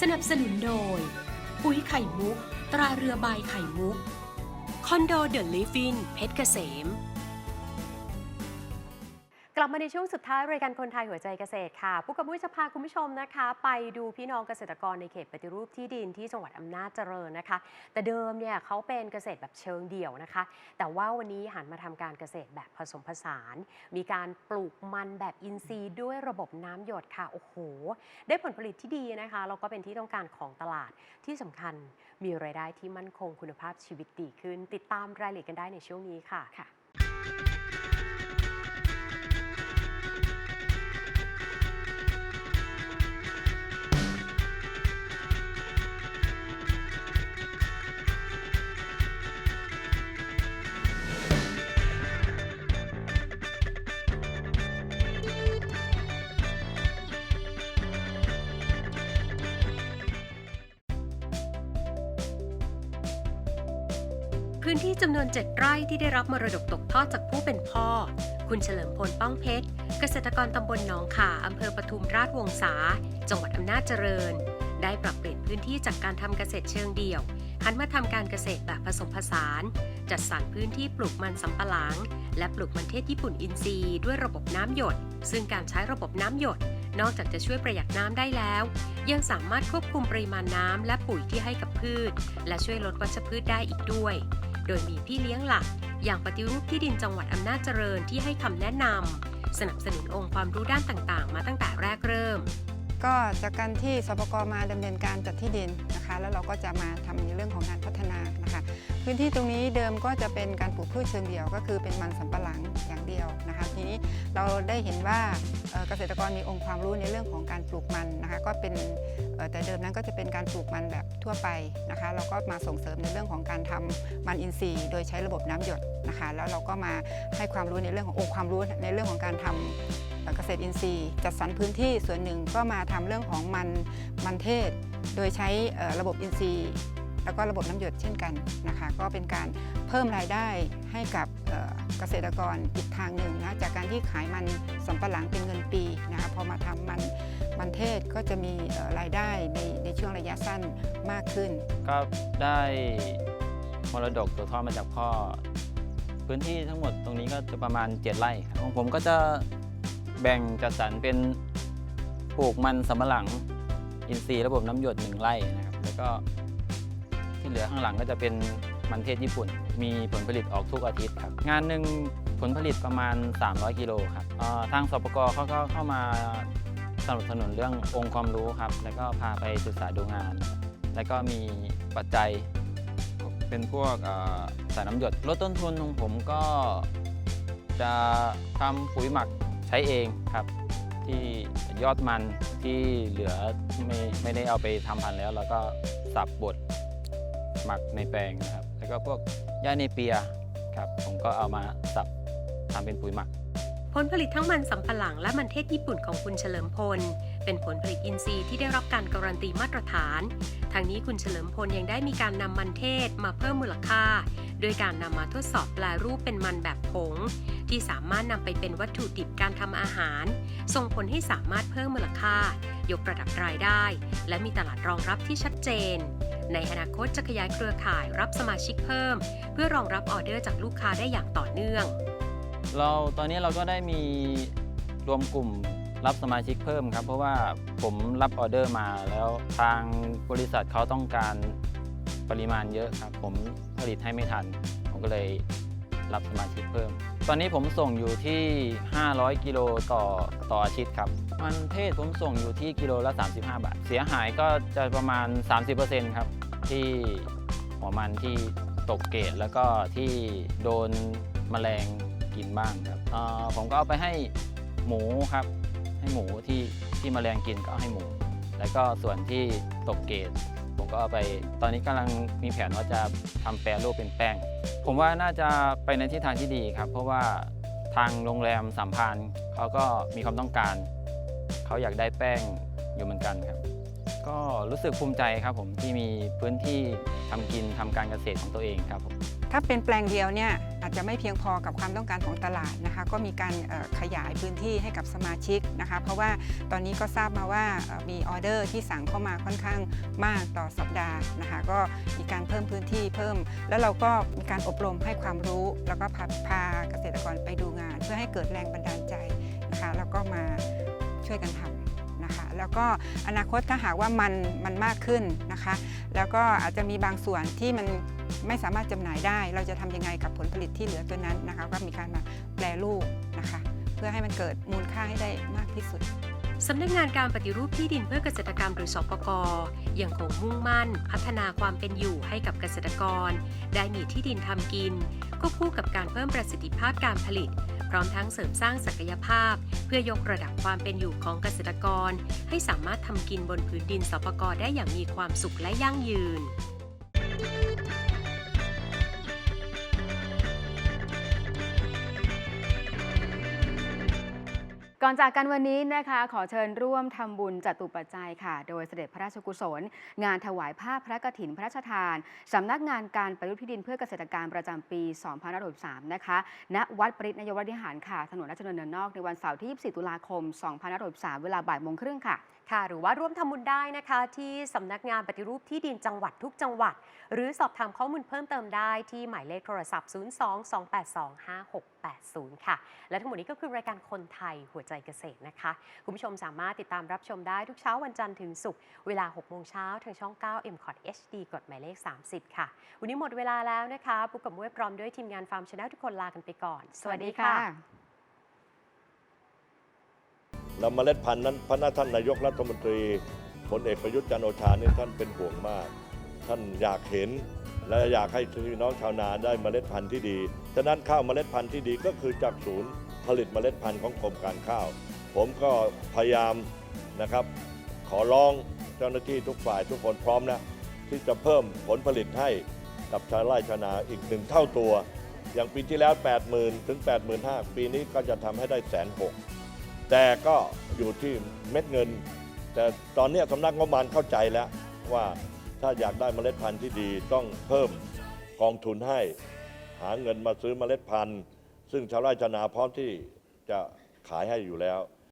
สนับสนุนโดย ปุ๋ยไข่มุก ตราเรือใบไข่มุก คอนโดเดอะลิฟฟินเพชรเกษม กลับมาในช่วงสุดท้ายรายการคนไทยหัวใจเกษตรค่ะ ผู้กับมุ้ยจะพาคุณผู้ชมนะคะ ไปดูพี่น้องเกษตรกรในเขตปฏิรูปที่ดินที่จังหวัดอำนาจเจริญนะคะ แต่เดิมเนี่ยเขาเป็นเกษตรแบบเชิงเดี่ยวนะคะ แต่ว่าวันนี้หันมาทำการเกษตรแบบผสมผสาน มีการปลูกมันแบบอินทรีย์ด้วยระบบน้ำหยดค่ะโอ้โห ได้ผลผลิตที่ดีนะคะแล้วก็เป็นที่ต้องการของตลาดที่สำคัญมีรายได้ที่มั่นคงคุณภาพชีวิตดีขึ้น ติดตามรายละเอียดกันได้ในช่วงนี้ค่ะค่ะ นที่จำนวน 7 ไร่ที่ได้รับมรดกตกทอดจากผู้เป็นพ่อ คุณเฉลิมพลป้องเพชร เกษตรกรตำบลหนองขาอำเภอปทุมราชวงศา จังหวัดอำนาจเจริญ ได้ปรับเปลี่ยนพื้นที่จากการทำเกษตรเชิงเดี่ยว หันมาทำการเกษตรแบบผสมผสาน จัดสรรพื้นที่ปลูกมันสำปะหลัง และปลูกมันเทศญี่ปุ่นอินทรีย์ด้วยระบบน้ำหยด ซึ่งการใช้ระบบน้ำหยด นอกจากจะช่วยประหยัดน้ำได้แล้ว ยังสามารถควบคุมปริมาณน้ำและปุ๋ยที่ให้กับพืช และช่วยลดวัชพืชได้อีกด้วย โดยมีพี่เลี้ยงหลัก อย่างปฏิรูปที่ดินจังหวัดอำนาจเจริญที่ให้คำแนะนำสนับสนุนองค์ความรู้ด้านต่างๆ มาตั้งแต่แรกเริ่ม ก็จากการที่สปกมาดำเนินการจัดที่ดินนะคะ แล้วเราก็จะมาทำในเรื่องของการพัฒนานะคะ พื้นที่ตรงนี้เดิมก็จะเป็นการปลูกพืชเชิงเดี่ยวก็คือเป็นมันสำปะหลังอย่างเดียวนะคะ ทีนี้เราได้เห็นว่าเกษตรกรมีองค์ความรู้ในเรื่องของการปลูกมันนะคะ ก็เป็นแต่เดิมนั้นก็จะเป็นการปลูกมันแบบทั่วไปนะคะ เราก็มาส่งเสริมในเรื่องของการทำมันอินทรีย์ โดยใช้ระบบน้ำหยดนะคะ แล้วเราก็มาให้ความรู้ในเรื่องขององค์ความรู้ในเรื่องของการทำ เกษตรอินทรีย์ จัดสรรพื้นที่ส่วนหนึ่งก็มาทำเรื่องของมันมันเทศ โดยใช้ระบบอินทรีย์ แล้วก็ระบบน้ำหยดเช่นกันนะคะก็เป็นการเพิ่มรายได้ให้กับเกษตรกรอีกทางหนึ่งนะจากการที่ขายมันสำปะหลังเป็นเงินปีนะคะพอมาทำมันมันเทศก็จะมีรายได้ในในช่วงระยะสั้นมากขึ้น ก็ได้มรดกตัวทอดมาจากพ่อ พื้นที่ทั้งหมดตรงนี้ก็จะประมาณ 7 ไร่ครับของผมก็จะ แบ่งจัดสรรเป็นปลูกมันสำปะหลังอินทรีย์ระบบน้ำหยดหนึ่งไร่นะครับแล้วก็ที่เหลือข้างหลังก็จะเป็นมันเทศญี่ปุ่น มีผลผลิตออกทุกอาทิตย์ครับ งานหนึ่งผลผลิตประมาณ 300 กิโลครับทางสปกเขาก็เข้ามาสนับสนุนเรื่ององค์ความรู้ครับ แล้วก็พาไปศึกษาดูงาน แล้วก็มีปัจจัยเป็นพวกสายน้ำหยดลดต้นทุนของผมก็จะทำปุ๋ยหมัก ช้เองครับที่ยอดมันที่เหลือไม่ไม่ได้เอาไปทำพันธุ์แล้ว เราก็สับบดหมักในแปลงนะครับ แล้วก็พวกหญ้าในเปียครับผมก็เอามาสับทำเป็นปุ๋ยหมัก ผลผลิตทั้งมันสำปะหลังและมันเทศญี่ปุ่นของคุณเฉลิมพล เป็นผลผลิตอินทรีย์ที่ได้รับการการันตีมาตรฐาน ทางนี้คุณเฉลิมพลยังได้มีการนำมันเทศมาเพิ่มมูลค่า โดยการนำมาทดสอบแปลรูปเป็นมันแบบผง ที่สามารถนำไปเป็นวัตถุดิบการทำอาหาร ส่งผลให้สามารถเพิ่มมูลค่า ยกระดับรายได้ และมีตลาดรองรับที่ชัดเจนในอนาคตจะขยายเครือข่ายรับสมาชิกเพิ่ม เพื่อรองรับออเดอร์จากลูกค้าได้อย่างต่อเนื่อง เราตอนนี้เราก็ได้มีรวมกลุ่มรับสมาชิกเพิ่มครับ เพราะว่าผมรับออเดอร์มาแล้วทางบริษัทเขาต้องการปริมาณเยอะครับ ผมผลิตให้ไม่ทัน ผมก็เลยรับสมาชิกเพิ่ม ตอนนี้ผมส่งอยู่ที่ 500 กิโลต่อต่ออาทิตย์ครับ มันเทศผมส่งอยู่ที่กิโลละ 35 บาท เสียหายก็จะประมาณ 30%ครับ ที่หัวมันที่ตกเกรดแล้วก็ที่โดนแมลง กินบ้างครับผมก็เอาไปให้หมูครับ ให้หมูที่ที่มแมลงกินก็ให้หมู แล้วก็ส่วนที่ตกเกรดผมก็เอาไปตอนนี้กำลังมีแผนว่าจะทำแปรรูปเป็นแป้ง ผมว่าน่าจะไปในทิศทางที่ดีครับ เพราะว่าทางโรงแรมสัมพันธ์เขาก็มีความต้องการ เขาอยากได้แป้งอยู่เหมือนกันครับ ก็รู้สึกภูมิใจครับผมที่มีพื้นที่ทำกินทำการเกษตรของตัวเองครับผม ถ้าเป็นแปลงเดียวเนี่ยอาจจะไม่เพียงพอกับความต้องการของตลาดนะคะ ก็มีการขยายพื้นที่ให้กับสมาชิกนะคะ เพราะว่าตอนนี้ก็ทราบมาว่ามีออเดอร์ที่สั่งเข้ามาค่อนข้างมากต่อสัปดาห์นะคะ ก็มีการเพิ่มพื้นที่เพิ่ม แล้วเราก็มีการอบรมให้ความรู้ แล้วก็พาพาเกษตรกรไปดูงาน เพื่อให้เกิดแรงบันดาลใจนะคะ แล้วก็มาช่วยกันทำนะคะแล้วก็อนาคตถ้าหากว่ามันมันมากขึ้นนะคะ แล้วก็อาจจะมีบางส่วนที่มัน ไม่สามารถจำหน่ายได้ เราจะทำยังไงกับผลผลิตที่เหลือตัวนั้นนะคะก็มีการมาแปรรูปนะคะ เพื่อให้มันเกิดมูลค่าให้ได้มากที่สุดสำนักงานการปฏิรูปที่ดินเพื่อเกษตรกรรมหรือสปกยังคงมุ่งมั่น พัฒนาความเป็นอยู่ให้กับเกษตรกร ได้มีที่ดินทำกิน ก็คู่กับการเพิ่มประสิทธิภาพการผลิต พร้อมทั้งเสริมสร้างศักยภาพ เพื่อยกระดับความเป็นอยู่ของเกษตรกร ให้สามารถทำกินบนพื้นดินสปกได้อย่างมีความสุขและยั่งยืน ก่อนจากกันวันนี้นะคะ ขอเชิญร่วมทำบุญจตุปัจจัยค่ะ โดยเสด็จพระราชกุศล งานถวายผ้าพระกฐินพระราชทานสำนักงานการปฏิรูปที่ดินเพื่อเกษตรกรรมประจำปี2563นะคะ ณ วัดปริตนยวรวิหารค่ะ ถนนราชดำเนินนอกในวันเสาร์ที่ 24 ตุลาคม2563เวลาบ่ายโมงครึ่งค่ะ ค่ะ หรือว่าร่วมทำบุญได้นะคะ ที่สำนักงานปฏิรูปที่ดินจังหวัดทุกจังหวัด หรือสอบถามข้อมูลเพิ่มเติมได้ที่หมายเลขโทรศัพท์ 022825680 ค่ะ และทั้งหมดนี้ก็คือรายการคนไทยหัวใจเกษตรนะคะ คุณผู้ชมสามารถติดตามรับชมได้ทุกเช้าวันจันทร์ถึงศุกร์เวลา 6 โมงเช้าทางช่อง 9 m c o t HD กดหมายเลข 30 ค่ะ วันนี้หมดเวลาแล้วนะคะปุ๊กกับมุ้ยพร้อมด้วยทีมงานฟาร์มชนลทุกคนลากันไปก่อน สวัสดีค่ะ แล้วเมล็ดพันธุ์นั้นพระนาท่านนายกรัฐมนตรีพลเอกประยุทธ์จันโอชานี่ท่านเป็นห่วงมาก ท่านอยากเห็น และอยากให้พี่น้องชาวนาได้เมล็ดพันธุ์ที่ดี ฉะนั้นข้าวเมล็ดพันธุ์ที่ดีก็คือจากศูนย์ผลิตเมล็ดพันธุ์ของกรมการข้าว ผมก็พยายามนะครับ ขอร้องเจ้าหน้าที่ทุกฝ่ายทุกคนพร้อมนะที่จะเพิ่มผลผลิตให้กับชาวไร่ชาวนาอีกหนึ่งเท่าตัว อย่างปีที่แล้ว 80,000 ถึง 85,000 ปีนี้ก็จะทำให้ได้แสนหก แต่ก็อยู่ที่เม็ดเงิน แต่ตอนนี้สำนักงบประมาณเข้าใจแล้วว่าถ้าอยากได้เมล็ดพันธุ์ที่ดีต้องเพิ่มกองทุนให้ หาเงินมาซื้อเมล็ดพันธุ์ ซึ่งชาวไร่ชาวนาพร้อมที่จะขายให้อยู่แล้ว